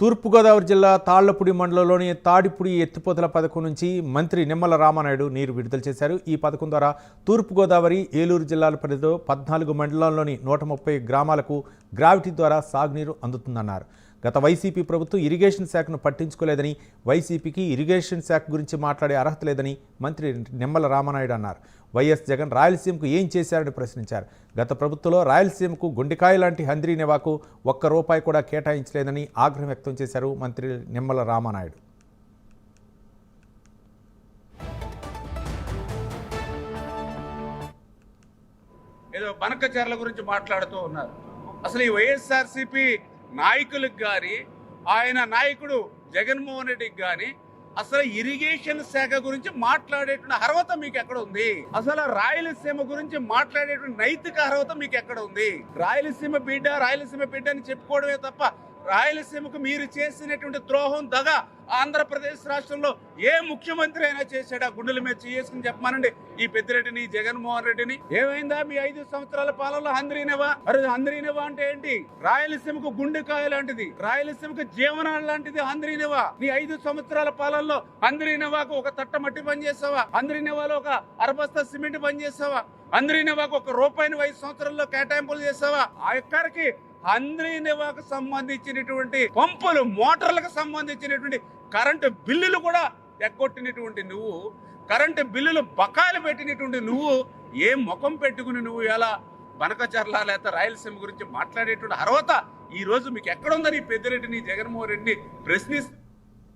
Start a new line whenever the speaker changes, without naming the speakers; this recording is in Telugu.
తూర్పుగోదావరి జిల్లా తాళ్ళపూడి మండలంలోని తాడిపూడి ఎత్తిపోతల పథకం నుంచి మంత్రి నిమ్మల రామానాయుడు నీరు విడుదల చేశారు. ఈ పథకం ద్వారా తూర్పుగోదావరి ఏలూరు జిల్లాల పరిధిలో పద్నాలుగు మండలాల్లోని నూట ముప్పై గ్రామాలకు గ్రావిటీ ద్వారా సాగునీరు అందుతుందన్నారు. గత వైసీపీ ప్రభుత్వం ఇరిగేషన్ శాఖను పట్టించుకోలేదని వైసీపీకి ఇరిగేషన్ శాఖ గురించి మాట్లాడే అర్హత లేదని మంత్రి నిమ్మల రామనాయుడు అన్నారు. వైఎస్ జగన్ రాయలసీమకు ఏం చేశారని ప్రశ్నించారు. గత ప్రభుత్వంలో రాయలసీమకు గుండెకాయ లాంటి హంద్రీ నివాకు ఒక్క రూపాయి కూడా కేటాయించలేదని ఆగ్రహం వ్యక్తం చేశారు మంత్రి నిమ్మల రామానాయుడు.
ఏదో బనకచర్ల గురించి మాట్లాడుతూ ఉన్నారు. అసలు ఈ వైఎస్ఆర్సీపీ నాయకులకు కానీ ఆయన నాయకుడు జగన్మోహన్ రెడ్డికి కానీ అసలు ఇరిగేషన్ శాఖ గురించి మాట్లాడేటువంటి అర్హత మీకు ఎక్కడ ఉంది? అసలు రాయలసీమ గురించి మాట్లాడేటువంటి నైతిక అర్హత మీకు ఎక్కడ ఉంది? రాయలసీమ బిడ్డ రాయలసీమ బిడ్డ అని చెప్పుకోవడమే తప్ప రాయలసీమకు మీరు చేసినటువంటి ద్రోహం దగ ఆంధ్రప్రదేశ్ రాష్ట్రంలో ఏ ముఖ్యమంత్రి అయినా చేశాడా. గుండెల మీద చేసుకుని చెప్పమానండి. ఈ పెద్దిరెడ్డిని జగన్మోహన్ రెడ్డిని. ఏమైందా? మీ ఐదు సంవత్సరాల పాలనలో హంద్రీనేవా? అరే హంద్రీనేవా అంటే ఏంటి? రాయలసీమకు గుండెకాయ లాంటిది. రాయలసీమకు జీవనాలు లాంటిది హంద్రీనేవా? నీ ఐదు సంవత్సరాల పాలనలో అందరినవాకు ఒక తట్ట మట్టి పనిచేసావా? ఒక అరబస్తా సిమెంట్ పనిచేసావా? చేసావా హంద్రీనేవాకు ఒక రూపాయిని ఐదు సంవత్సరాల్లో కేటాయింపులు చేసావా? ఆ ఎక్కడికి హంద్రీనేవాకు సంబంధించినటువంటి పంపులు మోటార్లకు సంబంధించినటువంటి కరెంటు బిల్లులు కూడా ఎగ్గొట్టినటువంటి నువ్వు కరెంటు బిల్లులు బకాయిలు పెట్టినటువంటి నువ్వు ఏ ముఖం పెట్టుకుని నువ్వు ఎలా బనకచర్ల లేకపోతే రాయలసీమ గురించి మాట్లాడేటువంటి అర్హత ఈ రోజు మీకు ఎక్కడుందని ఈ పెద్దిరెడ్డిని జగన్మోహన్ రెడ్డిని ప్రశ్నిస్తూ